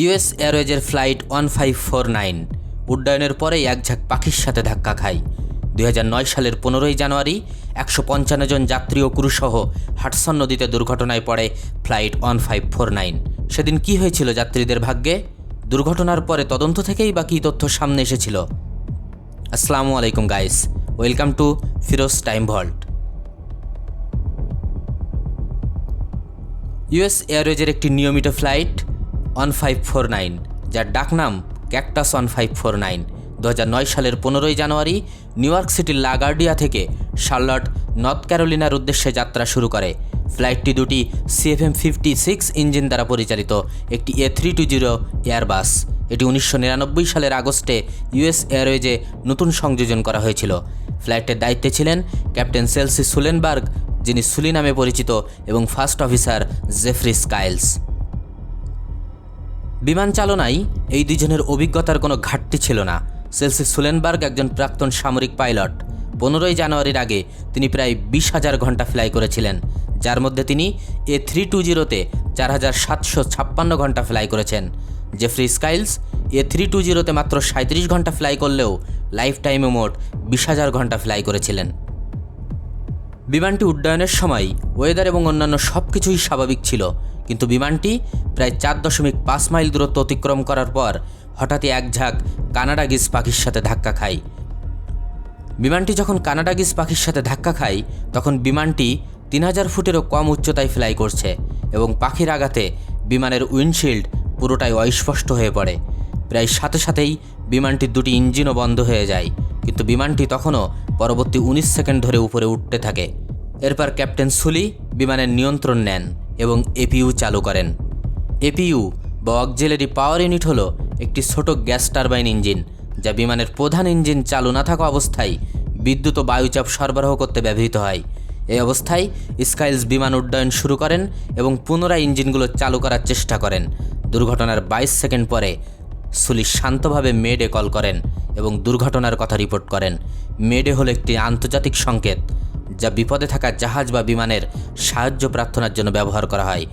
US এয়ারওয়েজের flight one five four nine উড্ডয়নের পরেই এক ঝাঁক পাখির সাথে ধাক্কা খায়। দুই হাজার নয় সালের পনেরোই জানুয়ারি একশো পঞ্চান্ন জন যাত্রী ও ক্রুসহ হাটসন নদীতে দুর্ঘটনায় পড়ে flight one five four nine. সেদিন কী হয়েছিল যাত্রীদের ভাগ্যে? দুর্ঘটনার পরে তদন্ত থেকেই বাকি তথ্য সামনে এসেছিল? আসসালামু আলাইকুম guys welcome to Firoz time vault US এয়ারওয়েজের একটি নিয়মিত flight one five four nine যার ডাকনাম cactus one five four nine দু নয় সালের পনেরোই জানুয়ারি নিউ ইয়র্ক সিটির লাগার্ডিয়া থেকে শার্লট, নর্থ ক্যারোলিনার উদ্দেশ্যে যাত্রা শুরু করে। ফ্লাইটটি দুটি সিএফএম ফিফটি সিক্স ইঞ্জিন দ্বারা পরিচালিত, একটি A three two zero Airbus এটি উনিশশো নিরানব্বই সালের আগস্টে ইউএস এয়ারওয়েজে নতুন সংযোজন করা হয়েছিল। ফ্লাইটের দায়িত্বে ছিলেন ক্যাপ্টেন সেলসি সুলেনবার্গ, যিনি সুলি নামে পরিচিত এবং ফার্স্ট অফিসার জেফরি স্কাইলস। বিমান চালনায় এই দুজনের অভিজ্ঞতার কোনো ঘাটতি ছিল না। সেলসি সুলেনবার্গ একজন প্রাক্তন সামরিক পাইলট। পনেরোই জানুয়ারির আগে তিনি প্রায় বিশ হাজার ঘণ্টা ফ্লাই করেছিলেন, যার মধ্যে তিনি এ থ্রি টু জিরোতে চার হাজার সাতশো ছাপ্পান্ন ঘণ্টা ফ্লাই করেছেন। Jeffrey Skiles A three two জিরোতে মাত্র সাঁত্রিশ ঘণ্টা ফ্লাই করলেও লাইফ টাইমে মোট বিশ হাজার ঘণ্টা ফ্লাই করেছিলেন। বিমানটি উড্ডয়নের সময় ওয়েদার এবং অন্যান্য সব কিছুই স্বাভাবিক ছিল। কিন্তু বিমানটি প্রায় চার দশমিক পাঁচ মাইল দূরত্ব অতিক্রম করার পর হঠাৎই এক ঝাঁক কানাডা গিস পাখির সাথে ধাক্কা খায়। বিমানটি যখন কানাডা গিস পাখির সাথে ধাক্কা খায়, তখন বিমানটি তিন হাজার ফুটেরও কম উচ্চতায় ফ্লাই করছে এবং পাখির আঘাতে বিমানের উইন্ডশিল্ড পুরোটাই অস্পষ্ট হয়ে পড়ে। প্রায় সাথে সাথেই বিমানটির দুটি ইঞ্জিনও বন্ধ হয়ে যায়, কিন্তু বিমানটি তখনও পরবর্তী উনিশ সেকেন্ড ধরে উপরে উঠতে থাকে। এরপর ক্যাপ্টেন সুলি বিমানের নিয়ন্ত্রণ নেন। এবং এপিইউ চালু করেন। এপিইউ বা অক্সিলারি পাওয়ার ইউনিট হলো একটি ছোট গ্যাস টারবাইন ইঞ্জিন, যা বিমানের প্রধান ইঞ্জিন চালু না থাকা অবস্থায় বিদ্যুৎ ও বায়ুচাপ সরবরাহ করতে ব্যবহৃত হয়। এই অবস্থায় স্কাইলস বিমান উড্ডয়ন শুরু করেন এবং পুনরায় ইঞ্জিনগুলো চালু করার চেষ্টা করেন। দুর্ঘটনার বাইশ সেকেন্ড পরে সুলি শান্তভাবে মেডে কল করেন এবং দুর্ঘটনার কথা রিপোর্ট করেন। মেডে হলো একটি আন্তর্জাতিক সংকেত। যা বিপদে থাকা জাহাজ বা বিমানের সাহায্য প্রার্থনার জন্য ব্যবহার করা হয়।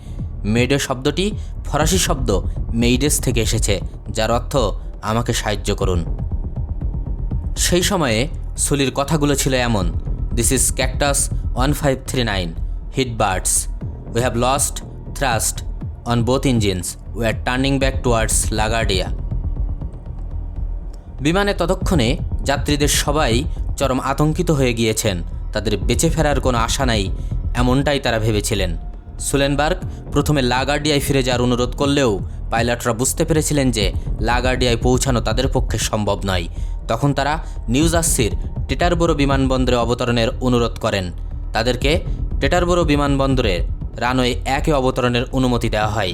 মেডে শব্দটি ফরাসি শব্দ মেইডেস থেকে এসেছে, যার অর্থ আমাকে সাহায্য করুন। সেই সময়ে সুলির কথাগুলো ছিল এমন this is cactus one five three nine hit birds we have lost thrust on both engines we are turning back towards LaGuardia বিমানে ততক্ষণে যাত্রীদের সবাই চরম আতঙ্কিত হয়ে গিয়েছেন। তাদের বেঁচে ফেরার কোনো আশা নাই, এমনটাই তারা ভেবেছিলেন। সুলেনবার্গ প্রথমে লাগার্ডিয়ায় ফিরে যাওয়ার অনুরোধ করলেও পাইলটরা বুঝতে পেরেছিলেন যে লাগার্ডিয়ায় পৌঁছানো তাদের পক্ষে সম্ভব নয়। তখন তারা নিউজার্সির টেটারবোরো বিমানবন্দরে অবতরণের অনুরোধ করেন। তাদেরকে টেটারবোরো বিমানবন্দরে রানওয়ে একে অবতরণের অনুমতি দেওয়া হয়।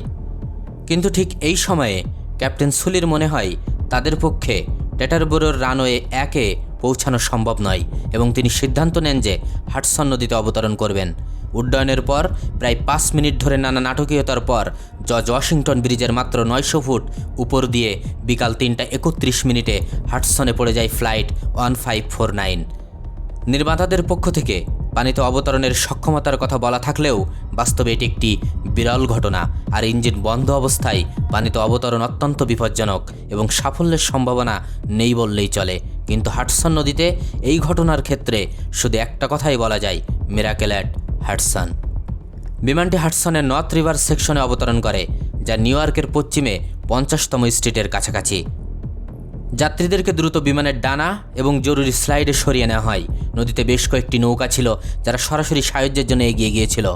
কিন্তু ঠিক এই সময়ে ক্যাপ্টেন সুলির মনে হয় তাদের পক্ষে টেটারবোরোর রানওয়ে একে পৌঁছানো সম্ভব নয় এবং তিনি সিদ্ধান্ত নেন যে হাটসন নদীতে অবতরণ করবেন। উড্ডয়নের পর, প্রায় পাঁচ মিনিট ধরে নানা নাটকীয়তার পর, জর্জ ওয়াশিংটন ব্রিজের মাত্র নয়শো ফুট উপর দিয়ে বিকাল তিনটা একত্রিশ মিনিটে হাটসনে পড়ে যায় flight one five four nine. নির্মাতাদের পক্ষ থেকে পানিতে অবতরণের সক্ষমতার কথা বলা থাকলেও বাস্তবে এটি একটি বিরল ঘটনা আর ইঞ্জিন বন্ধ অবস্থায় পানিতে অবতরণ অত্যন্ত বিপজ্জনক এবং সাফল্যের সম্ভাবনা নেই বললেই চলে। কিন্তু হাটসন নদীতে এই ঘটনার ক্ষেত্রে শুধু একটা কথাই বলা যায় মিরাকেল অ্যাট হাটসন বিমানটি হাটসনের নর্থ রিভার সেকশনে অবতরণ করে, যা নিউ ইয়র্কের পশ্চিমে পঞ্চাশতম স্ট্রিটের কাছাকাছি। যাত্রীদেরকে দ্রুত বিমানের ডানা এবং জরুরি স্লাইডে সরিয়ে নেওয়া হয়। নদীতে বেশ কয়েকটি নৌকা ছিল, যারা সরাসরি সাহায্যের জন্য এগিয়ে গিয়েছিল।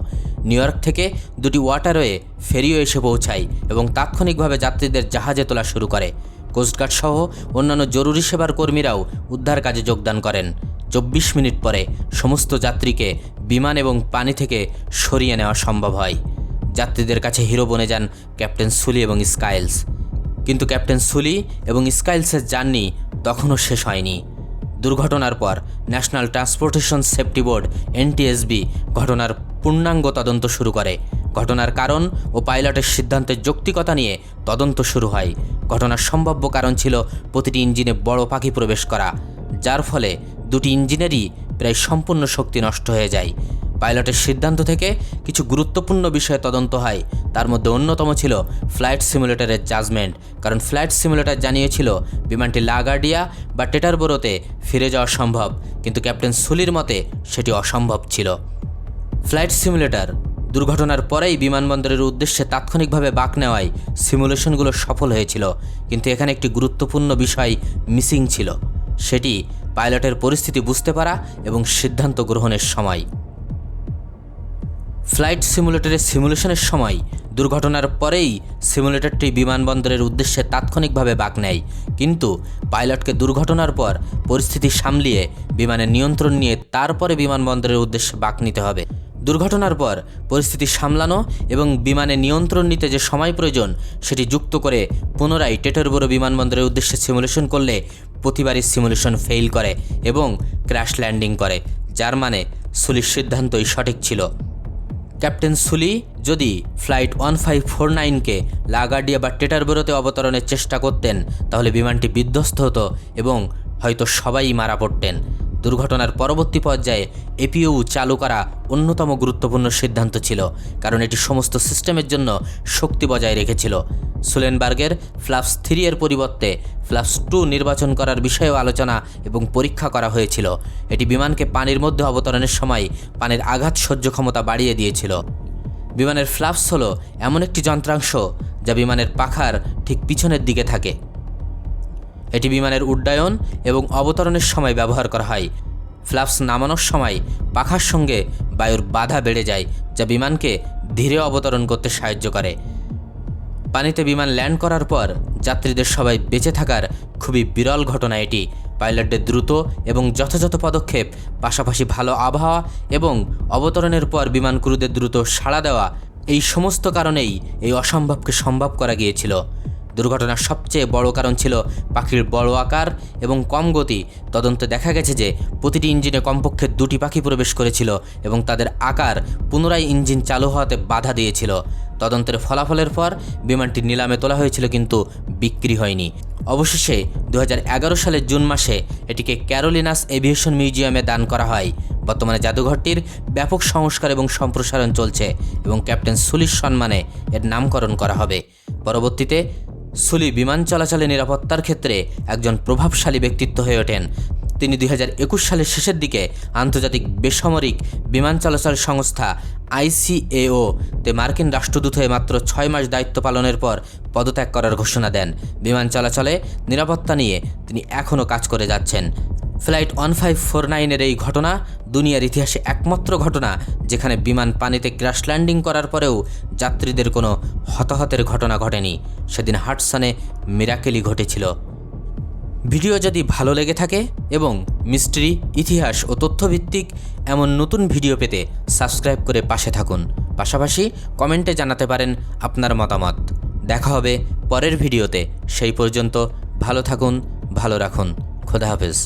নিউ ইয়র্ক থেকে দুটি ওয়াটারওয়ে ফেরিও এসে পৌঁছায় এবং তাৎক্ষণিকভাবে যাত্রীদের জাহাজে তোলা শুরু করে। কোস্টগার্ড সহ অন্যান্য জরুরি সেবার কর্মীরাও উদ্ধার কাজে যোগদান করেন। চব্বিশ মিনিট পরে সমস্ত যাত্রীকে বিমান এবং পানি থেকে সরিয়ে নেওয়া সম্ভব হয়। যাত্রীদের কাছে হিরো বনে যান ক্যাপ্টেন সুলি এবং স্কাইলস। কিন্তু ক্যাপ্টেন সুলি এবং স্কাইলসের জার্নি তখনও শেষ হয়নি। দুর্ঘটনার পর national transportation safety board, NTSB, ঘটনার পূর্ণাঙ্গ তদন্ত শুরু করে। ঘটনার কারণ ও পাইলটের সিদ্ধান্তের যৌক্তিকতা নিয়ে তদন্ত শুরু হয়। ঘটনার সম্ভাব্য কারণ ছিল প্রতিটি ইঞ্জিনে বড় পাখি প্রবেশ করা, যার ফলে দুটি ইঞ্জিনেরই প্রায় সম্পূর্ণ শক্তি নষ্ট হয়ে যায়। পাইলটের সিদ্ধান্ত থেকে কিছু গুরুত্বপূর্ণ বিষয়ে তদন্ত হয়। তার মধ্যে অন্যতম ছিল ফ্লাইট সিমুলেটরের জাজমেন্ট, কারণ ফ্লাইট সিমুলেটর জানিয়েছিল বিমানটি লাগার্ডিয়া বা টেটারবোরোতে ফিরে যাওয়া সম্ভব, কিন্তু ক্যাপ্টেন সুলির মতে সেটি অসম্ভব ছিল। ফ্লাইট সিমুলেটর দুর্ঘটনার পরেই বিমানবন্দরের উদ্দেশ্যে তাৎক্ষণিকভাবে বাক নেওয়ায় সিমুলেশনগুলো সফল হয়েছিল, কিন্তু এখানে একটি গুরুত্বপূর্ণ বিষয় মিসিং ছিল। সেটি পাইলটের পরিস্থিতি বুঝতে পারা এবং সিদ্ধান্ত গ্রহণের সময়। ফ্লাইট সিমুলেটরের সিমুলেশনের সময় দুর্ঘটনার পরেই সিমুলেটরটি বিমানবন্দরের উদ্দেশ্যে তাৎক্ষণিকভাবে বাক নেয়, কিন্তু পাইলটকে দুর্ঘটনার পর পরিস্থিতি সামলিয়ে বিমানের নিয়ন্ত্রণ নিয়ে তারপরে বিমানবন্দরের উদ্দেশ্যে বাক নিতে হবে। দুর্ঘটনার পর পরিস্থিতি সামলানো এবং বিমানে নিয়ন্ত্রণ নিতে যে সময় প্রয়োজন, সেটি যুক্ত করে পুনরায় টেটরবড়ো বিমানবন্দরের উদ্দেশ্যে সিমুলেশন করলে প্রতিবারই সিমুলেশন ফেইল করে এবং ক্র্যাশ ল্যান্ডিং করে, যার মানে সুলির সিদ্ধান্তই সঠিক ছিল। ক্যাপ্টেন সুলি, যদি ফ্লাইট ওয়ান ফাইভ ফোর নাইনকে লাগার্ডিয়া বা টেটারবোরোতে অবতরণের চেষ্টা করতেন, তাহলে বিমানটি বিধ্বস্ত হতো এবং হয়তো সবাই মারা পড়তেন। দুর্ঘটনার পরবর্তী পর্যায়ে এপিও চালু করা অন্যতম গুরুত্বপূর্ণ সিদ্ধান্ত ছিল, কারণ এটি সমস্ত সিস্টেমের জন্য শক্তি বজায় রেখেছিল। সুলেনবার্গের ফ্লাপস থ্রি এর পরিবর্তে ফ্লাপস টু নির্বাচন করার বিষয়েও আলোচনা এবং পরীক্ষা করা হয়েছিল। এটি বিমানকে পানির মধ্যে অবতরণের সময় পানির আঘাত সহ্য ক্ষমতা বাড়িয়ে দিয়েছিল। বিমানের ফ্লাপস হলো এমন একটি যন্ত্রাংশ যা বিমানের পাখার ঠিক পিছনের দিকে থাকে। এটি বিমানের উড্ডয়ন এবং অবতরণের সময় ব্যবহার করা হয়। ফ্লাপস নামানোর সময় পাখার সঙ্গে বায়ুর বাধা বেড়ে যায়, যা বিমানকে ধীরে অবতরণ করতে সাহায্য করে। পানিতে বিমান ল্যান্ড করার পর যাত্রীদের সবাই বেঁচে থাকার খুবই বিরল ঘটনা এটি। পাইলটদের দ্রুত এবং যথাযথ পদক্ষেপ, পাশাপাশি ভালো আবহাওয়া এবং অবতরণের পর বিমান ক্রুদের দ্রুত সাড়া দেওয়া, এই সমস্ত কারণেই এই অসম্ভবকে সম্ভব করা গিয়েছিল। দুর্ঘটনার সবচেয়ে বড় কারণ ছিল পাখির বড় আকার এবং কম গতি। তদন্তে দেখা গেছে যে প্রতিটি ইঞ্জিনে কমপক্ষে দুটি পাখি প্রবেশ করেছিল এবং তাদের আকার পুনরায় ইঞ্জিন চালু হওয়াতে বাধা দিয়েছিল। তদন্তের ফলাফলের পর বিমানটি নিলামে তোলা হয়েছিল কিন্তু বিক্রি হয়নি। অবশেষে দু হাজার এগারো সালের জুন মাসে এটিকে ক্যারোলিনাস এভিয়েশন মিউজিয়ামে দান করা হয়। বর্তমানে জাদুঘরটির ব্যাপক সংস্কার এবং সম্প্রসারণ চলছে এবং ক্যাপ্টেন সুলির সম্মানে এর নামকরণ করা হবে। পরবর্তীতে সুলি বিমান চলাচলে নিরাপত্তার ক্ষেত্রে একজন প্রভাবশালী ব্যক্তিত্ব হয়ে ওঠেন। তিনি দুই হাজার একুশ সালের শেষের দিকে আন্তর্জাতিক বেসামরিক বিমান চলাচল সংস্থা আইসিএও তে মার্কিন রাষ্ট্রদূত হয়ে মাত্র ছয় মাস দায়িত্ব পালনের পর পদত্যাগ করার ঘোষণা দেন। বিমান চলাচলে নিরাপত্তা নিয়ে তিনি এখনও কাজ করে যাচ্ছেন। ফ্লাইট ওয়ান ফাইভ ফোর নাইনের এই ঘটনা দুনিয়ার ইতিহাসে একমাত্র ঘটনা, যেখানে বিমান পানিতে ক্র্যাশ ল্যান্ডিং করার পরেও যাত্রীদের কোনো হতাহতের ঘটনা ঘটেনি। সেদিন হাটসানে মিরাকেলি ঘটেছিল। ভিডিও যদি ভালো লেগে থাকে এবং মিস্ট্রি, ইতিহাস ও তথ্যভিত্তিক এমন নতুন ভিডিও পেতে সাবস্ক্রাইব করে পাশে থাকুন। পাশাপাশি কমেন্টে জানাতে পারেন আপনার মতামত। দেখা হবে পরের ভিডিওতে। সেই পর্যন্ত ভালো থাকুন, ভালো রাখুন। খোদা হাফেজ।